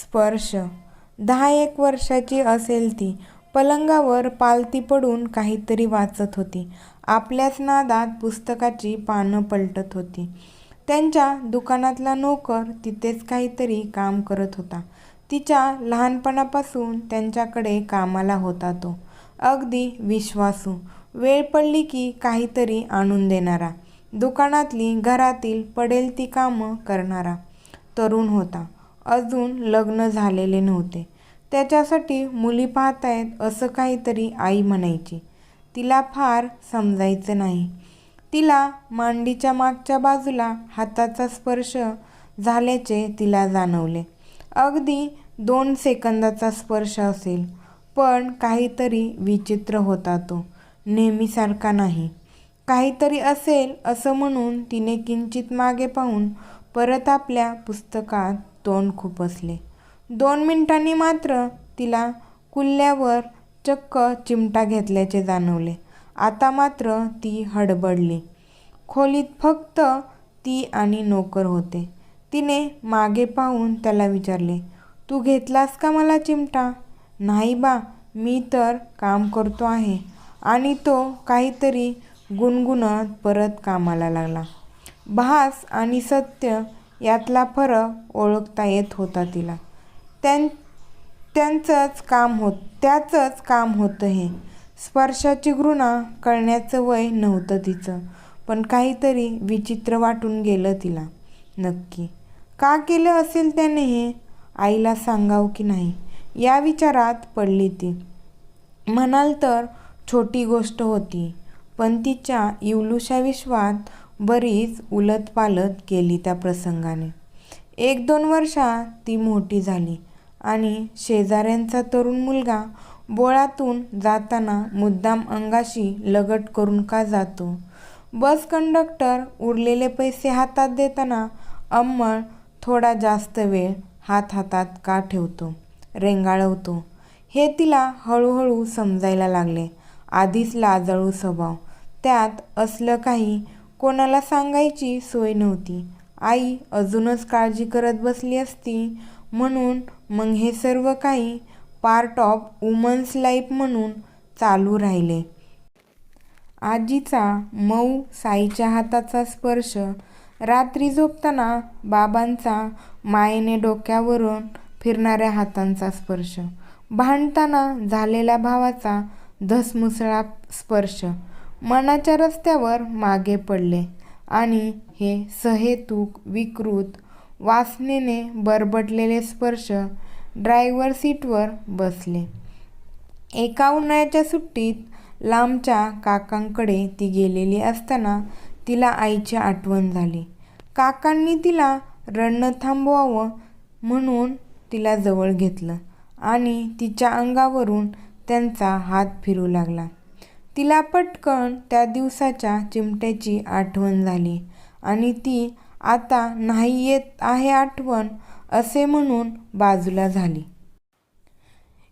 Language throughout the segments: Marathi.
स्पर्श. दहा एक वर्षाची असेल ती. पलंगावर पालती पडून काहीतरी वाचत होती. आपल्याच नादात पुस्तकाची पानं पलटत होती. त्यांच्या दुकानातला नोकर तिथेच काहीतरी काम करत होता. तिच्या लहानपणापासून त्यांच्याकडे कामाला होता तो. अगदी विश्वासू. वेळ पडली की काहीतरी आणून देणारा. दुकानातली घरातील पडेल ती कामं करणारा. तरुण होता. अजून लग्न झालेले नव्हते. त्याच्यासाठी मुली पाहतायत असं काहीतरी आई म्हणायची. तिला फार समजायचं नाही. तिला मांडीच्या मागच्या बाजूला हाताचा स्पर्श झाल्याचे तिला जाणवले. अगदी दोन सेकंदाचा स्पर्श असेल पण काहीतरी विचित्र होता तो. नेहमीसारखा नाही. काहीतरी असेल असं म्हणून तिने किंचित मागे पाहून परत आपल्या पुस्तकात तोंड खुपसले दोन मिनिटांनी मात्र तिला कुल्ल्यावर चक्क चिमटा घेतल्याचे जाणवले. आता मात्र ती हडबडली. खोलीत फक्त ती आणि नोकर होते. तिने मागे पाहून त्याला विचारले तू घेतलास का मला चिमटा? नाही बा मी तर काम करतो आहे. आणि तो काहीतरी गुणगुणत परत कामाला लागला. भास आणि सत्य यातला फरक ओळखता येत होता तिला. त्यां त्यांचंच काम होत त्याचंच काम होतं हे. स्पर्शाची घृणा कळण्याचं वय नव्हतं तिचं पण काहीतरी विचित्र वाटून गेलं तिला. नक्की. का केलं असेल त्याने हे? आईला सांगावं की नाही? या विचारात पडली ती. म्हणाल तर छोटी गोष्ट होती पण तिच्या इवलुशा विश्वात बरीच उलतपालत केली त्या प्रसंगाने. एक दोन वर्षात ती मोठी झाली आणि शेजाऱ्यांचा तरुण मुलगा बोळातून जाताना मुद्दाम अंगाशी लगट करून का जातो? बस कंडक्टर उरलेले पैसे हातात देताना अंमळ थोडा जास्त वेळ हात हातात का ठेवतो? रेंगाळवतो. हे तिला हळूहळू समजायला लागले. आधीच लाजळू स्वभाव. त्यात असलं काही कोणाला सांगायची सोय नव्हती. आई अजूनच काळजी करत बसली असती. म्हणून मग हे सर्व काही पार्ट ऑफ वुमन्स लाईफ म्हणून चालू राहिले. आजीचा मऊ साईच्या हाताचा स्पर्श रात्री झोपताना बाबांचा मायेने डोक्यावरून फिरणाऱ्या हातांचा स्पर्श भांडताना झालेल्या भावाचा धसमुसळा स्पर्श मनाच्या रस्त्यावर मागे पडले आणि हे सहेतूक विकृत वासनेने बरबटलेले स्पर्श ड्रायव्हर सीटवर बसले. एका उन्हाळ्याच्या सुट्टीत लांबच्या काकांकडे ती गेलेली असताना तिला आईची आठवण झाली. काकांनी तिला रडणं थांबवावं म्हणून तिला जवळ घेतलं आणि तिच्या अंगावरून त्यांचा हात फिरू लागला. तिला पटकन त्या दिवसाच्या चिमट्याची आठवण झाली. आणि ती आता नाही येत आहे आठवण असे म्हणून बाजूला झाली.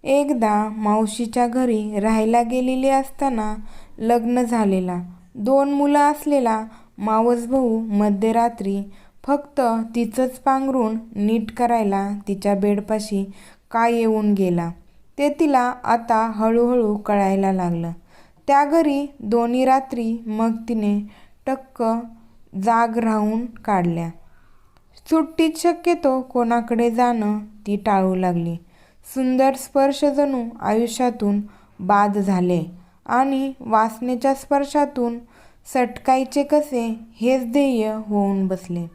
एकदा मावशीच्या घरी राहायला गेलेली असताना लग्न झालेला. दोन मुलं असलेला मावस भाऊ मध्यरात्री फक्त तिचंच पांघरून नीट करायला तिच्या बेडपाशी का येऊन गेला ते तिला आता हळूहळू कळायला लागलं. त्या घरी दोन्ही रात्री मग तिने टक्क जाग राहून काढल्या. सुट्टीत शक्यतो कोणाकडे जाणं ती टाळू लागली. सुंदर स्पर्श जणू आयुष्यातून बाद झाले आणि वासनेच्या स्पर्शातून सटकायचे कसे हेच ध्येय होऊन बसले.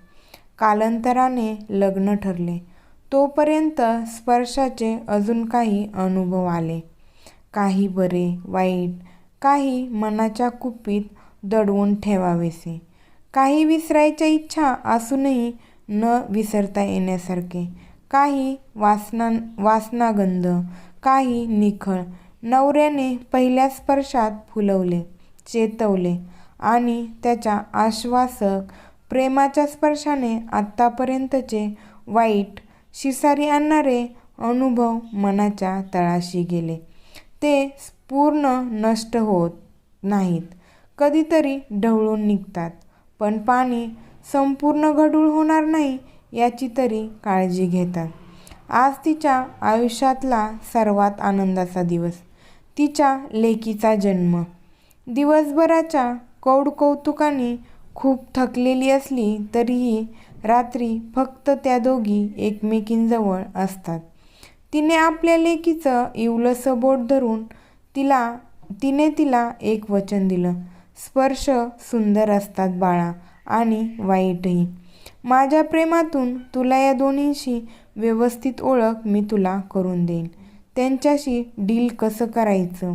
कालांतराने लग्न ठरले. तोपर्यंत स्पर्शाचे अजून काही अनुभव आले. काही बरे वाईट काही मनाच्या कुपीत दडवून ठेवावेसे. काही विसरायच्या इच्छा असूनही न विसरता येण्यासारखे. काही वासना वासनागंध काही निखळ नवऱ्याने पहिल्या स्पर्शात फुलवले चेतवले आणि त्याच्या आश्वासक प्रेमाच्या स्पर्शाने आत्तापर्यंतचे वाईट शिसारी आणणारे अनुभव मनाच्या तळाशी गेले. ते पूर्ण नष्ट होत नाहीत. कधीतरी ढवळून निघतात. पण पाणी संपूर्ण गढूळ होणार नाही याची तरी काळजी घेतात. आज तिच्या आयुष्यातला सर्वात आनंदाचा दिवस. तिच्या लेकीचा जन्म. दिवसभराच्या कौडकौतुकाने खूप थकलेली असली तरीही रात्री फक्त त्या दोघी एकमेकींजवळ असतात. तिने आपल्या लेकीचं इवलंसं बोट धरून तिला तिने तिला एक वचन दिलं. स्पर्श सुंदर असतात बाळा आणि वाईटही. माझ्या प्रेमातून तुला या दोन्हींशी व्यवस्थित ओळख मी तुला करून देईन. त्यांच्याशी डील कसं करायचं?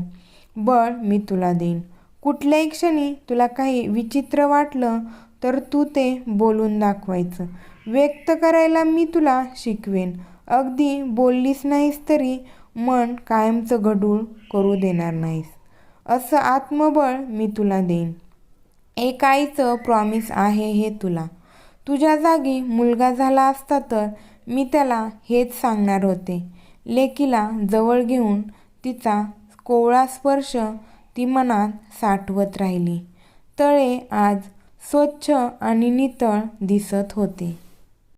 बळ मी तुला देईन. कुठल्याही क्षणी तुला काही विचित्र वाटलं तर तू ते बोलून दाखवायचं. व्यक्त करायला मी तुला शिकवेन. अगदी बोललीस नाहीस तरी मन कायमचं गढूळ करू देणार नाहीस. असं आत्मबळ मी तुला देईन. एक आईचं प्रॉमिस आहे हे तुला. तुझ्या जागी मुलगा झाला असता तर मी त्याला हेच सांगणार होते. लेकीला जवळ घेऊन तिचा कोवळा स्पर्श ती मनात साठवत राहिली. तळे आज स्वच्छ आणि नितळ दिसत होते.